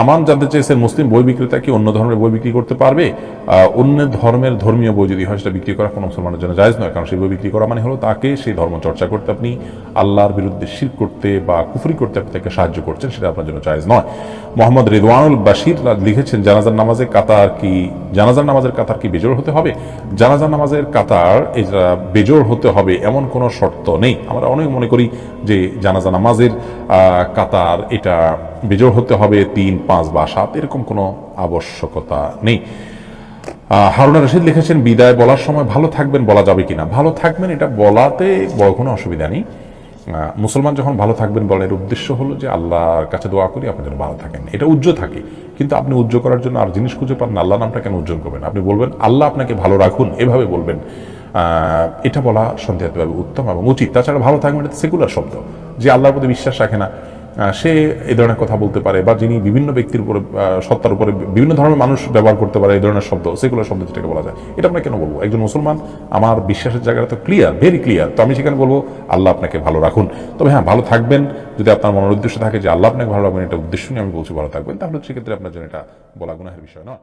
আমান জানতে চেয়েছেন, মুসলিম বই বিক্রেতা কি অন্য ধর্মের বই বিক্রি করতে পারবে? অন্য ধর্মের ধর্মীয় বই যদি হয়, সেটা বিক্রি করা কোনো মুসলমানের জন্য জায়জ নয়, কারণ সেই বই বিক্রি করা মানে হলো তাকে, সেই ধর্ম চর্চা করতে আপনি আল্লাহর বিরুদ্ধে শির করতে বা কুফরি করতে আপনি তাকে সাহায্য করছেন, সেটা আপনার জন্য জায়জ নয়। মোহাম্মদ রিদওয়ানুল বাশির লিখেছেন, জানাজার নামাজে কাতার কি, জানাজার নামাজের কাতার কি বেজোর হতে হবে? জানাজার নামাজের কাতার বেজোর হতে হবে এমন কোনো শর্ত নেই। আমরা অনেক মনে করি যে জানাজা নামাজের কাতার এটা বেজোর হতে হবে, তিন, পাঁচ বা সাত, এরকম কোনো আবশ্যকতা নেই। হারুনা রশিদ লিখেছেন, বিদায় বলার সময় ভালো থাকবেন বলা যাবে কিনা? ভালো থাকবেন এটা বলাতে কোনো অসুবিধা নেই। মুসলমান যখন ভালো থাকবেন বলেন, এর উদ্দেশ্য হলো যে আল্লাহর কাছে দোয়া করি, আপনি যেন ভালো থাকেন। এটা উজ্জ্বল থাকে। কিন্তু আপনি উজ্জ্বল করার জন্য আর জিনিস খুঁজে পান আল্লাহ নামটা কেন উজ্জ্বল করবেন? আপনি বলবেন, আল্লাহ আপনাকে ভালো রাখুন, এভাবে বলবেন। এটা বলা সন্দেহাতভাবে উত্তম এবং উচিত। তাছাড়া ভালো থাকবেন, এটা সেকুলার শব্দ, যে আল্লাহর প্রতি বিশ্বাস রাখে না। সে এই ধরনের কথা বলতে পারে বা যিনি বিভিন্ন ব্যক্তির উপরে সত্তার উপরে বিভিন্ন ধরনের মানুষ ব্যবহার করতে পারে এই ধরনের শব্দ, সেগুলো শব্দ যেটাকে বলা যায়। এটা আমরা কেন বলব? একজন মুসলমান, আমার বিশ্বাসের জায়গাটা তো ক্লিয়ার ভেরি ক্লিয়ার তো আমি সেখানে বলব, আল্লাহ আপনাকে ভালো রাখুন। তবে হ্যাঁ ভালো থাকবেন। যদি আপনার মনের উদ্দেশ্য থাকে যে আল্লাহ আপনাকে ভালো রাখবেন, এটা উদ্দেশ্য নিয়ে আমি বলছি ভালো থাকবেন, তাহলে সেক্ষেত্রে আপনার জন্য এটা বলা গুনাহের বিষয় নয়।